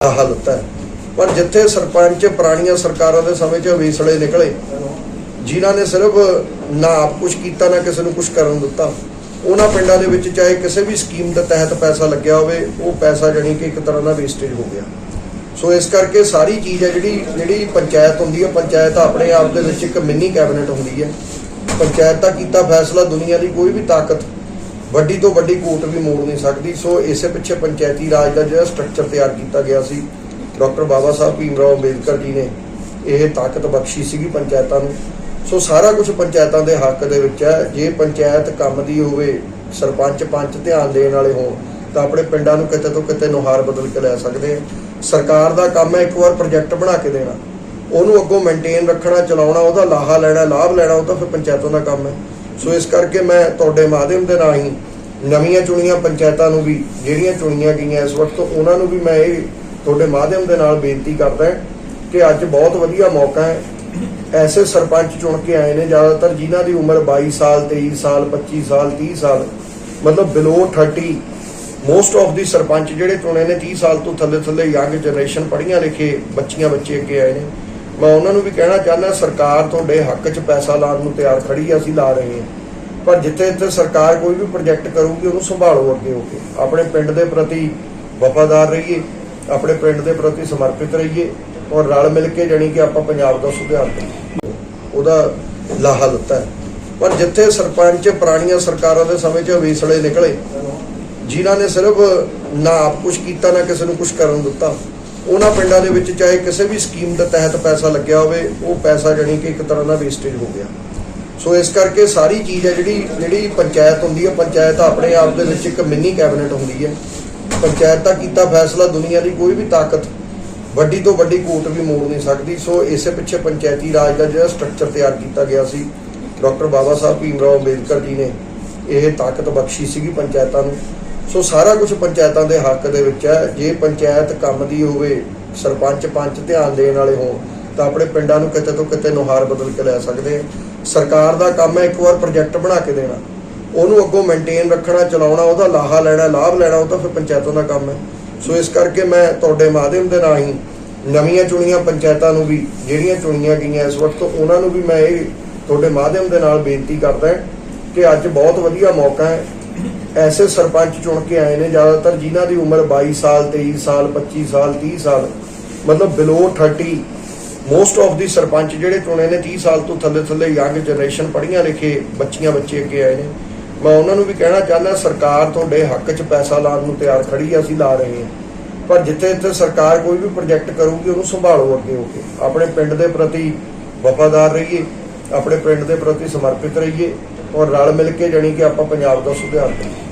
ਹਾਲਤ ਹੈ। ਪਰ ਜਿੱਥੇ ਸਰਪੰਚ ਪੁਰਾਣੀਆਂ ਸਰਕਾਰਾਂ ਦੇ ਸਮੇਂ 'ਚ ਵੇਸਲੇ ਨਿਕਲੇ, ਜਿਨ੍ਹਾਂ ਨੇ ਸਿਰਫ ਨਾ ਆਪ ਕੁਝ ਕੀਤਾ, ਨਾ ਕਿਸੇ ਨੂੰ ਕੁਝ ਕਰਨ ਦਿੱਤਾ, ਉਹਨਾਂ ਪਿੰਡਾਂ ਦੇ ਵਿੱਚ ਚਾਹੇ ਕਿਸੇ ਵੀ ਸਕੀਮ ਦੇ ਤਹਿਤ ਪੈਸਾ ਲੱਗਿਆ ਹੋਵੇ, ਉਹ ਪੈਸਾ ਜਾਣੀ ਕਿ ਇੱਕ ਤਰ੍ਹਾਂ ਦਾ ਵੇਸਟੇਜ ਹੋ ਗਿਆ। ਸੋ ਇਸ ਕਰਕੇ ਸਾਰੀ ਚੀਜ਼ ਹੈ ਜਿਹੜੀ ਜਿਹੜੀ ਪੰਚਾਇਤ ਹੁੰਦੀ ਹੈ, ਪੰਚਾਇਤ ਆਪਣੇ ਆਪ ਦੇ ਵਿੱਚ ਇੱਕ ਮਿੰਨੀ ਕੈਬਨਿਟ ਹੁੰਦੀ ਹੈ। ਪੰਚਾਇਤ ਦਾ ਕੀਤਾ ਫੈਸਲਾ ਦੁਨੀਆ ਦੀ ਕੋਈ ਵੀ ਤਾਕਤ ਵੱਡੀ ਤੋਂ ਵੱਡੀ ਕੋਰਟ ਵੀ ਮੋੜ ਨਹੀਂ ਸਕਦੀ। ਸੋ ਇਸੇ ਪਿੱਛੇ ਪੰਚਾਇਤੀ ਰਾਜ ਦਾ ਜਿਹੜਾ ਸਟਰਕਚਰ ਤਿਆਰ ਕੀਤਾ ਗਿਆ ਸੀ, ਡਾਕਟਰ ਬਾਬਾ ਸਾਹਿਬ ਭੀਮਰਾਓ ਅੰਬੇਦਕਰ ਜੀ ਨੇ, ਇਹ ਤਾਕਤ ਬਖਸ਼ੀ ਸੀਗੀ ਪੰਚਾਇਤਾਂ ਨੂੰ। ਸੋ ਸਾਰਾ ਕੁਝ ਪੰਚਾਇਤਾਂ ਦੇ ਹੱਕ ਦੇ ਵਿੱਚ ਹੈ। ਜੇ ਪੰਚਾਇਤ ਕੰਮ ਦੀ ਹੋਵੇ, ਸਰਪੰਚ ਪੰਚ ਧਿਆਨ ਦੇਣ ਵਾਲੇ ਹੋਣ, ਤਾਂ ਆਪਣੇ ਪਿੰਡਾਂ ਨੂੰ ਕਿਤੇ ਤੋਂ ਕਿਤੇ ਨੁਹਾਰ ਬਦਲ ਕੇ ਲੈ ਸਕਦੇ ਸਰਕਾਰ ਦਾ ਕੰਮ ਹੈ ਇੱਕ ਵਾਰ ਪ੍ਰੋਜੈਕਟ ਬਣਾ ਕੇ ਦੇਣਾ। ਉਹਨੂੰ ਅੱਗੋਂ ਮੇਨਟੇਨ ਰੱਖਣਾ, ਚਲਾਉਣਾ, ਉਹਦਾ ਲਾਹਾ ਲੈਣਾ, ਲਾਭ ਲੈਣਾ, ਉਹ ਤਾਂ ਫਿਰ ਪੰਚਾਇਤਾਂ ਦਾ ਕੰਮ ਹੈ। ਸੋ ਇਸ ਕਰਕੇ ਮੈਂ ਤੁਹਾਡੇ ਮਾਧਿਅਮ ਦੇ ਰਾਹੀਂ ਨਵੀਆਂ ਚੁਣੀਆਂ ਪੰਚਾਇਤਾਂ ਨੂੰ ਵੀ, ਜਿਹੜੀਆਂ ਚੁਣੀਆਂ ਗਈਆਂ ਇਸ ਵਕਤ, ਉਹਨਾਂ ਨੂੰ ਵੀ ਮੈਂ ਇਹ ਤੁਹਾਡੇ ਮਾਧਿਅਮ ਦੇ ਨਾਲ ਬੇਨਤੀ ਕਰਦਾ ਕਿ ਅੱਜ ਬਹੁਤ ਵਧੀਆ ਮੌਕਾ ਹੈ। ਐਸੇ ਸਰਪੰਚ ਚੁਣ ਕੇ ਆਏ ਨੇ, ਜ਼ਿਆਦਾਤਰ ਜਿਨ੍ਹਾਂ ਦੀ ਉਮਰ 22 ਸਾਲ 23 ਸਾਲ 25 ਸਾਲ 30 ਸਾਲ, ਮਤਲਬ below 30 most of the sarpanch ਜਿਹੜੇ ਚੁਣੇ ਨੇ 30 ਸਾਲ ਤੋਂ ਥੱਲੇ ਥੱਲੇ ਯੰਗ ਜਨਰੇਸ਼ਨ ਪੜ੍ਹੀਆਂ ਲਿਖੇ ਬੱਚੀਆਂ ਬੱਚੇ ਅੱਗੇ ਆਏ ਨੇ। ਮੈਂ ਉਹਨਾਂ ਨੂੰ ਵੀ ਕਹਿਣਾ ਚਾਹੁੰਦਾ, ਸਰਕਾਰ ਤੁਹਾਡੇ ਹੱਕ 'ਚ ਪੈਸਾ ਲਾਉਣ ਨੂੰ ਤਿਆਰ ਖੜੀ ਹੈ ਅਸੀਂ ਲਾ ਰਹੇ ਹਾਂ। ਪਰ ਜਿੱਥੇ ਜਿੱਥੇ ਸਰਕਾਰ ਕੋਈ ਵੀ ਪ੍ਰੋਜੈਕਟ ਕਰੂਗੀ, ਉਹਨੂੰ ਸੰਭਾਲੋ ਅੱਗੇ ਹੋ ਕੇ। ਆਪਣੇ ਪਿੰਡ ਦੇ ਪ੍ਰਤੀ ਵਫਾਦਾਰ ਰਹੀਏ, ਆਪਣੇ ਪਿੰਡ ਦੇ ਪ੍ਰਤੀ ਸਮਰਪਿਤ ਰਹੀਏ ਔਰ ਰਲ ਮਿਲ ਕੇ ਜਾਣੀ ਕਿ ਆਪਾਂ ਪੰਜਾਬ ਦਾ ਸੁਧਾਰ ਕਰੀਏ। ਉਹਦਾ ਲਾਹਾ ਲੱਤਾ ਪਰ ਜਿੱਥੇ ਸਰਪੰਚ ਪੁਰਾਣੀਆਂ ਸਰਕਾਰਾਂ ਦੇ ਸਮੇਂ 'ਚ ਵੇਸਲੇ ਨਿਕਲੇ, ਜਿਨ੍ਹਾਂ ਨੇ ਸਿਰਫ ਨਾ ਆਪ ਕੁਝ ਕੀਤਾ, ਨਾ ਕਿਸੇ ਨੂੰ ਕੁਝ ਕਰਨ ਦਿੱਤਾ ਉਹਨਾਂ ਪਿੰਡਾਂ ਦੇ ਵਿੱਚ ਚਾਹੇ ਕਿਸੇ ਵੀ ਸਕੀਮ ਦੇ ਤਹਿਤ ਪੈਸਾ ਲੱਗਿਆ ਹੋਵੇ, ਉਹ ਪੈਸਾ ਜਾਣੀ ਕਿ ਇੱਕ ਤਰ੍ਹਾਂ ਦਾ ਵੇਸਟੇਜ ਹੋ ਗਿਆ। ਸੋ ਇਸ ਕਰਕੇ ਸਾਰੀ ਚੀਜ਼ ਹੈ ਜਿਹੜੀ ਜਿਹੜੀ ਪੰਚਾਇਤ ਹੁੰਦੀ ਹੈ, ਪੰਚਾਇਤ ਆਪਣੇ ਆਪ ਦੇ ਵਿੱਚ ਇੱਕ ਮਿੰਨੀ ਕੈਬਨਿਟ ਹੁੰਦੀ ਹੈ। ਪੰਚਾਇਤ ਦਾ ਕੀਤਾ ਫੈਸਲਾ ਦੁਨੀਆ ਦੀ ਕੋਈ ਵੀ ਤਾਕਤ ਵੱਡੀ ਤੋਂ ਵੱਡੀ ਕੋਰਟ ਵੀ ਮੋੜ ਨਹੀਂ ਸਕਦੀ। ਸੋ ਇਸੇ ਪਿੱਛੇ ਪੰਚਾਇਤੀ ਰਾਜ ਦਾ ਜਿਹੜਾ ਸਟਰਕਚਰ ਤਿਆਰ ਕੀਤਾ ਗਿਆ ਸੀ, ਡਾਕਟਰ ਬਾਬਾ ਸਾਹਿਬ ਭੀਮ ਰਾਓ ਅੰਬੇਦਕਰ ਜੀ ਨੇ, ਇਹ ਤਾਕਤ ਬਖਸ਼ੀ ਸੀਗੀ ਪੰਚਾਇਤਾਂ ਨੂੰ। ਸੋ ਸਾਰਾ ਕੁਝ ਪੰਚਾਇਤਾਂ ਦੇ ਹੱਕ ਦੇ ਵਿੱਚ ਹੈ। ਜੇ ਪੰਚਾਇਤ ਕੰਮ ਦੀ ਹੋਵੇ, ਸਰਪੰਚ ਪੰਚ ਧਿਆਨ ਦੇਣ ਵਾਲੇ ਹੋ ਤਾਂ ਆਪਣੇ ਪਿੰਡਾਂ ਨੂੰ ਕਿਤੇ ਤੋਂ ਕਿਤੇ ਨੁਹਾਰ ਬਦਲ ਕੇ ਲੈ ਸਕਦੇ ਸਰਕਾਰ ਦਾ ਕੰਮ ਹੈ ਇੱਕ ਵਾਰ ਪ੍ਰੋਜੈਕਟ ਬਣਾ ਕੇ ਦੇਣਾ। ਉਹਨੂੰ ਅੱਗੋਂ ਮੇਨਟੇਨ ਰੱਖਣਾ, ਚਲਾਉਣਾ, ਉਹਦਾ ਲਾਹਾ ਲੈਣਾ, ਲਾਭ ਲੈਣਾ, ਉਹ ਤਾਂ ਫਿਰ ਪੰਚਾਇਤਾਂ ਦਾ ਕੰਮ ਹੈ। ਸੋ ਇਸ ਕਰਕੇ ਮੈਂ ਤੁਹਾਡੇ ਮਾਧਿਅਮ ਦੇ ਰਾਹੀਂ ਨਵੀਆਂ ਚੁਣੀਆਂ ਪੰਚਾਇਤਾਂ ਨੂੰ ਵੀ, ਜਿਹੜੀਆਂ ਚੁਣੀਆਂ ਗਈਆਂ ਇਸ ਵਕਤ, ਉਹਨਾਂ ਨੂੰ ਵੀ ਮੈਂ ਇਹ ਤੁਹਾਡੇ ਮਾਧਿਅਮ ਦੇ ਨਾਲ ਬੇਨਤੀ ਕਰਦਾ ਕਿ ਅੱਜ ਬਹੁਤ ਵਧੀਆ ਮੌਕਾ ਹੈ। ਐਸੇ ਸਰਪੰਚ ਚੁਣ ਕੇ ਆਏ ਨੇ, ਜ਼ਿਆਦਾਤਰ ਜਿਨ੍ਹਾਂ ਦੀ ਉਮਰ 22 ਸਾਲ 23 ਸਾਲ 25 ਸਾਲ 30 ਸਾਲ, ਮਤਲਬ below 30 most of the sarpanch ਜਿਹੜੇ ਚੁਣੇ ਨੇ 30 ਸਾਲ ਤੋਂ ਥੱਲੇ ਥੱਲੇ ਯੰਗ ਜਨਰੇਸ਼ਨ ਪੜ੍ਹੀਆਂ ਲਿਖੇ ਬੱਚੀਆਂ ਬੱਚੇ ਅੱਗੇ ਆਏ ਨੇ। ਮੈਂ ਉਹਨਾਂ ਨੂੰ ਵੀ ਕਹਿਣਾ ਚਾਹੁੰਦਾ, ਸਰਕਾਰ ਤੁਹਾਡੇ ਹੱਕ 'ਚ ਪੈਸਾ ਲਾਉਣ ਨੂੰ ਤਿਆਰ ਖੜੀ ਹੈ ਅਸੀਂ ਲਾ ਰਹੇ ਹਾਂ। ਪਰ ਜਿੱਥੇ ਜਿੱਥੇ ਸਰਕਾਰ ਕੋਈ ਵੀ ਪ੍ਰੋਜੈਕਟ ਕਰੂਗੀ, ਉਹਨੂੰ ਸੰਭਾਲੋ ਅੱਗੇ ਹੋ ਕੇ। ਆਪਣੇ ਪਿੰਡ ਦੇ ਪ੍ਰਤੀ ਵਫਾਦਾਰ ਰਹੀਏ, ਆਪਣੇ ਪਿੰਡ ਦੇ ਪ੍ਰਤੀ ਸਮਰਪਿਤ ਰਹੀਏ। ਔਰ ਰਲ ਮਿਲ ਕੇ ਜਾਣੀ ਕਿ ਆਪਾਂ ਪੰਜਾਬ ਦਾ ਸੁਧਾਰ ਕਰੀਏ।